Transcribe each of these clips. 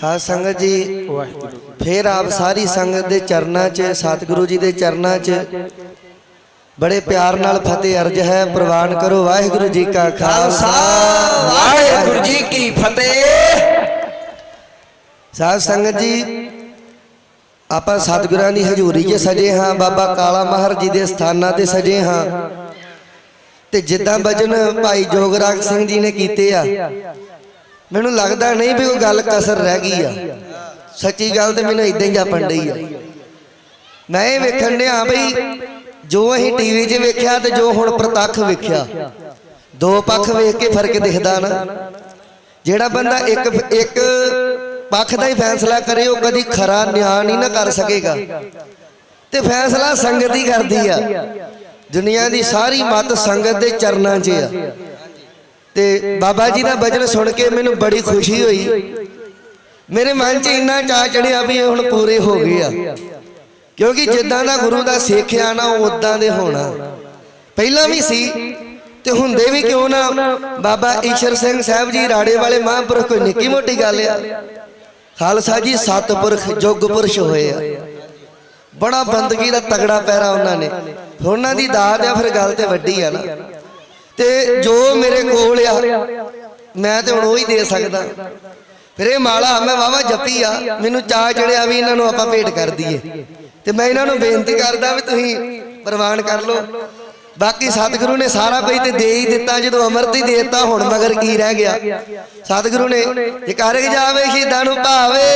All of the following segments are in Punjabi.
ਸਾਧ ਸੰਗਤ ਜੀ ਫੇਰ ਆਪ ਸਾਰੀ ਸੰਗਤ ਦੇ ਚਰਨਾਂ 'ਚ ਸਤਿਗੁਰੂ ਜੀ ਦੇ ਚਰਨਾਂ 'ਚ ਬੜੇ ਪਿਆਰ ਨਾਲ ਫਤਿਹ ਅਰਜ ਹੈ ਪ੍ਰਵਾਨ ਕਰੋ ਵਾਹਿਗੁਰੂ ਜੀ ਕਾ ਖਾਲਸਾ। ਵਾਹਿਗੁਰੂ ਜੀ ਕੀ ਫਤਿਹ। ਸਾਧ ਸੰਗਤ ਜੀ ਆਪਾਂ ਸਤਿਗੁਰਾਂ ਦੀ ਹਜ਼ੂਰੀ 'ਚ ਸਜੇ ਹਾਂ ਬਾਬਾ ਕਾਲਾ ਮਾਹਰ ਜੀ ਦੇ ਸਥਾਨਾਂ ਤੇ ਸਜੇ ਹਾਂ। ਤੇ ਜਿੱਦਾਂ ਭਜਨ ਭਾਈ ਜੋਗਰਾਜ ਸਿੰਘ ਜੀ ਨੇ ਕੀਤੇ ਆ ਮੈਨੂੰ ਲੱਗਦਾ ਨਹੀਂ ਵੀ ਕੋਈ ਗੱਲ ਕਸਰ ਰਹਿ ਗਈ ਆ। ਸੱਚੀ ਗੱਲ ਤੇ ਮੈਨੂੰ ਇਦਾਂ ਹੀ ਜਾਪਣ ਡਈ ਆ। ਮੈਂ ਇਹ ਵੇਖਣ ਡਿਆ ਬਈ, ਜੋ ਅਸੀਂ ਟੀਵੀ 'ਚ ਵੇਖਿਆ ਤੇ ਜੋ ਹੁਣ ਪ੍ਰਤੱਖ ਵੇਖਿਆ, ਦੋ ਪੱਖ ਵੇਖ ਕੇ ਫ਼ਰਕ ਦਿਖਦਾ ਨਾ। ਜਿਹੜਾ ਬੰਦਾ ਇੱਕ ਇੱਕ ਪੱਖ ਦਾ ਹੀ ਫੈਸਲਾ ਕਰੇ, ਉਹ ਕਦੀ ਖਰਾ ਨਿਆਂ ਨਹੀਂ ਨਾ ਕਰ ਸਕੇਗਾ। ਤੇ ਫੈਸਲਾ ਸੰਗਤ ਹੀ ਕਰਦੀ ਆ। ਦੁਨੀਆ ਦੀ ਸਾਰੀ ਮਤ ਸੰਗਤ ਦੇ ਚਰਨਾਂ 'ਚ ਆ। ਤੇ ਬਾਬਾ ਜੀ ਦਾ ਭਜਨ ਸੁਣ ਕੇ ਮੈਨੂੰ ਬੜੀ ਖੁਸ਼ੀ ਹੋਈ। ਮੇਰੇ ਮਨ 'ਚ ਇੰਨਾ ਚਾਅ ਚੜਿਆ ਵੀ ਇਹ ਹੁਣ ਪੂਰੇ ਹੋ ਗਏ ਆ। ਕਿਉਂਕਿ ਜਿੱਦਾਂ ਦਾ ਗੁਰੂ ਦਾ ਸਿੱਖਿਆ ਨਾ ਉਦਾਂ ਦੇ ਹੋਣਾ। ਪਹਿਲਾਂ ਵੀ ਸੀ ਤੇ ਹੁੰਦੇ ਵੀ ਕਿਉਂ ਨਾ ਬਾਬਾ ਈਸ਼ਰ ਸਿੰਘ ਸਾਹਿਬ ਜੀ ਰਾੜੇ ਵਾਲੇ ਮਹਾਂਪੁਰਖ ਕੋਈ ਨਿੱਕੀ ਮੋਟੀ ਗੱਲ ਆ। ਖਾਲਸਾ ਜੀ ਸਤਪੁਰਖ ਜੁਗ ਪੁਰਸ਼ ਹੋਏ ਆ। ਬੜਾ ਬੰਦਗੀ ਦਾ ਤਗੜਾ ਪੈਰਾ ਉਹਨਾਂ ਨੇ। ਉਹਨਾਂ ਦੀ ਦਾਤ ਆ ਫਿਰ ਗੱਲ ਤੇ ਵੱਡੀ ਆ ਨਾ। ਤੇ ਜੋ ਮੇਰੇ ਕੋਲ ਆ ਮੈਂ ਤੇ ਹੁਣ ਉਹ ਹੀ ਦੇ ਸਕਦਾ। ਫਿਰ ਇਹ ਮਾਲਾ ਮੈਂ ਵਾਵਾ ਜੱਪੀ ਆ ਮੈਨੂੰ ਚਾਹ ਚੜਿਆ ਵੀ ਇਹਨਾਂ ਨੂੰ ਆਪਾਂ ਭੇਟ ਕਰ ਦਈਏ। ਤੇ ਮੈਂ ਇਹਨਾਂ ਨੂੰ ਬੇਨਤੀ ਕਰਦਾ ਵੀ ਤੁਸੀਂ ਪ੍ਰਵਾਨ ਕਰ ਲਓ। ਬਾਕੀ ਸਤਿਗੁਰੂ ਨੇ ਸਾਰਾ ਕੁਝ ਤੇ ਦੇ ਹੀ ਦਿੱਤਾ ਜਦੋਂ ਅਮਰਤ ਹੀ ਦੇ ਦਿੱਤਾ ਹੁਣ ਮਗਰ ਕੀ ਰਹਿ ਗਿਆ? ਸਤਿਗੁਰੂ ਨੇ ਜੇ ਕਰ ਜਾਵੇ ਸ਼ਹੀਦਾਂ ਨੂੰ ਭਾਵੇ।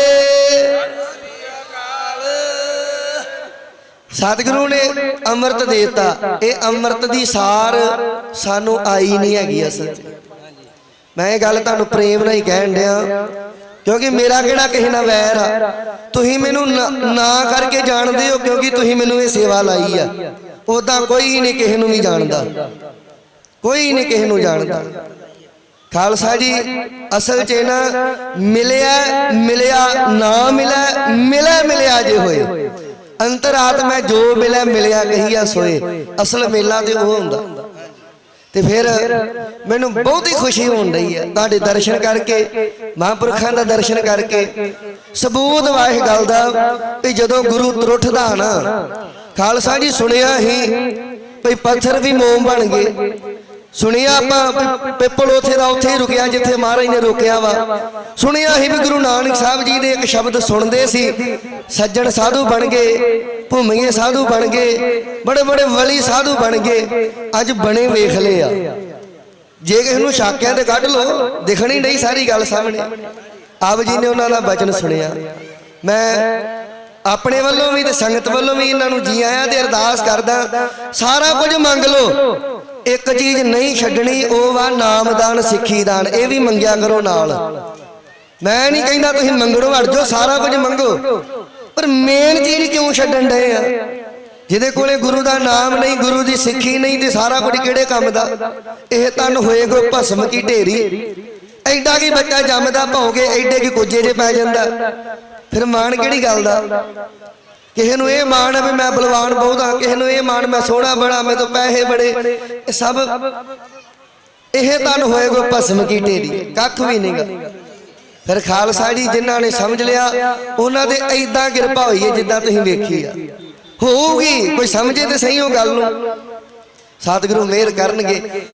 ਸਤਿਗੁਰੂ ਨੇ ਅੰਮ੍ਰਿਤ ਦੇਤਾ। ਇਹ ਅੰਮ੍ਰਿਤ ਦੀ ਸਾਰ ਸਾਨੂੰ ਆਈ ਨਹੀਂ ਹੈਗੀ ਅਸਲ 'ਚ। ਮੈਂ ਇਹ ਗੱਲ ਤੁਹਾਨੂੰ ਪ੍ਰੇਮ ਨਾਲ ਹੀ ਕਹਿਣ ਡਿਆ। ਕਿਉਂਕਿ ਮੇਰਾ ਕਿਹੜਾ ਕਿਸੇ ਨਾਲ ਵੈਰ ਆ। ਤੁਸੀਂ ਮੈਨੂੰ ਨਾ- ਕਰਕੇ ਜਾਣਦੇ ਹੋ ਕਿਉਂਕਿ ਤੁਸੀਂ ਮੈਨੂੰ ਇਹ ਸੇਵਾ ਲਾਈ ਆ। ਉਦਾਂ ਕੋਈ ਨਹੀਂ ਕਿਸੇ ਨੂੰ ਵੀ ਜਾਣਦਾ। ਕੋਈ ਨਹੀਂ ਕਿਸੇ ਨੂੰ ਜਾਣਦਾ। ਖਾਲਸਾ ਜੀ ਅਸਲ 'ਚ ਨਾ ਮਿਲਿਆ ਮਿਲਿਆ ਨਾ ਮਿਲਿਆ ਮਿਲਿਆ ਮਿਲਿਆ ਜੇ ਹੋਏ। ਅੰਤਰਾਤਮਾ ਜੋ ਮਿਲਿਆ ਮਿਲਿਆ ਕਹੀਆ ਸੋਏ। ਅਸਲ ਮੇਲਾ ਤੇ ਉਹ ਹੁੰਦਾ। ਤੇ ਫਿਰ ਮੈਨੂੰ ਬਹੁਤ ਹੀ ਖੁਸ਼ੀ ਹੋਣ ਰਹੀ ਹੈ ਤੁਹਾਡੇ ਦਰਸ਼ਨ ਕਰਕੇ, ਮਹਾਂਪੁਰਖਾਂ ਦਾ ਦਰਸ਼ਨ ਕਰਕੇ। ਸਬੂਤ ਵਾਹ ਗੱਲ ਦਾ ਵੀ ਜਦੋਂ ਗੁਰੂ ਤਰੁੱਠਦਾ ਨਾ ਖਾਲਸਾ ਜੀ ਸੁਣਿਆ ਹੀ ਵੀ ਪੱਥਰ ਵੀ ਮੋਮ ਬਣ ਗਏ। ਸੁਣਿਆ ਆਪਾਂ ਪਿੱਪਲ ਉਥੇ ਦਾ ਉੱਥੇ ਹੀ ਰੁਕਿਆ ਜਿੱਥੇ ਮਹਾਰਾਜ ਨੇ ਰੋਕਿਆ ਵਾ। ਸੁਣਿਆ ਹੀ ਵੀ ਗੁਰੂ ਨਾਨਕ ਸਾਹਿਬ ਜੀ ਦੇ ਇੱਕ ਸ਼ਬਦ ਸੁਣਦੇ ਸੀ, ਸੱਜਣ ਸਾਧੂ ਬਣ ਗਏ। ਭੂਮੀਏ ਸਾਧੂ ਬਣ ਗਏ। ਬੜੇ ਬੜੇ ਵਲੀ ਸਾਧੂ ਬਣ ਗਏ। ਅੱਜ ਬਣੇ ਵੇਖ ਲਏ ਆ ਜੇ ਕਿਸੇ ਨੂੰ ਸ਼ਾਕਿਆਂ ਤੇ ਕੱਢ ਲੋ ਦਿਖਣੀ ਨਹੀਂ ਸਾਰੀ ਗੱਲ ਸਾਹਮਣੇ। ਆਪ ਜੀ ਨੇ ਉਹਨਾਂ ਦਾ ਬਚਨ ਸੁਣਿਆ। ਮੈਂ ਆਪਣੇ ਵੱਲੋਂ ਵੀ ਤੇ ਸੰਗਤ ਵੱਲੋਂ ਵੀ ਇਹਨਾਂ ਨੂੰ ਜੀ ਆਇਆਂ ਤੇ ਅਰਦਾਸ ਕਰਦਾ। ਸਾਰਾ ਕੁਝ ਮੰਗ ਲਓ। ਇੱਕ ਚੀਜ਼ ਨਹੀਂ ਛੱਡਣੀ, ਉਹ ਵਾ ਨਾਮਦਾਨ ਸਿੱਖੀ ਦਾਨ ਇਹ ਵੀ ਮੰਗਿਆ ਕਰੋ ਨਾਲ। ਮੈਂ ਨਹੀਂ ਕਹਿੰਦਾ ਤੁਸੀਂ ਮੰਗਣੋਂ ਹਟ ਜਾਓ, ਸਾਰਾ ਕੁਝ ਮੰਗੋ। ਪਰ ਮੇਨ ਚੀਜ਼ ਕਿਉਂ ਛੱਡਣ ਡਏ ਆ? ਜਿਹਦੇ ਕੋਲੇ ਗੁਰੂ ਦਾ ਨਾਮ ਨਹੀਂ, ਗੁਰੂ ਦੀ ਸਿੱਖੀ ਨਹੀਂ ਤੇ ਸਾਰਾ ਕੁਝ ਕਿਹੜੇ ਕੰਮ ਦਾ? ਇਹ ਤਨ ਹੋਏਗੋ ਭਸਮ ਕੀ ਢੇਰੀ? ਐਡਾ ਕੀ ਬੱਚਾ ਜੰਮਦਾ ਭੌਂਗੇ ਐਡੇ ਕੀ ਕੁਝੇ ਜੇ ਪੈ ਜਾਂਦਾ? ਫਿਰ ਮਾਣ ਕਿਹੜੀ ਗੱਲ ਦਾ? ਕਿਸੇ ਨੂੰ ਇਹ ਮਾਣ ਹੈ ਵੀ ਮੈਂ ਬਲਵਾਨ ਬਹੁਤ ਹਾਂ ਕਿਸੇ ਨੂੰ ਇਹ ਮਾਣ ਮੈਂ ਸੋਹਣਾ ਬੜਾ ਮੈਂ ਤੋਂ ਪੈਸੇ ਬੜੇ। ਇਹ ਸਭ, ਇਹ ਤਨ ਹੋਏਗੋ ਭਸਮ ਕੀ ਢੇਰੀ? ਕੱਖ ਵੀ ਨਹੀਂਗਾ ਫਿਰ ਖਾਲਸਾ ਜੀ ਜਿਨ੍ਹਾਂ ਨੇ ਸਮਝ ਲਿਆ, ਉਹਨਾਂ ਦੇ ਐਦਾਂ ਕਿਰਪਾ ਹੋਈ ਹੈ ਜਿੱਦਾਂ ਤੁਸੀਂ ਵੇਖੀ ਆ। ਹੋਊਗੀ, ਕੋਈ ਸਮਝੇ ਤੇ ਸਹੀ ਉਹ ਗੱਲ ਨੂੰ। ਸਤਿਗੁਰੂ ਮਿਹਰ ਕਰਨਗੇ।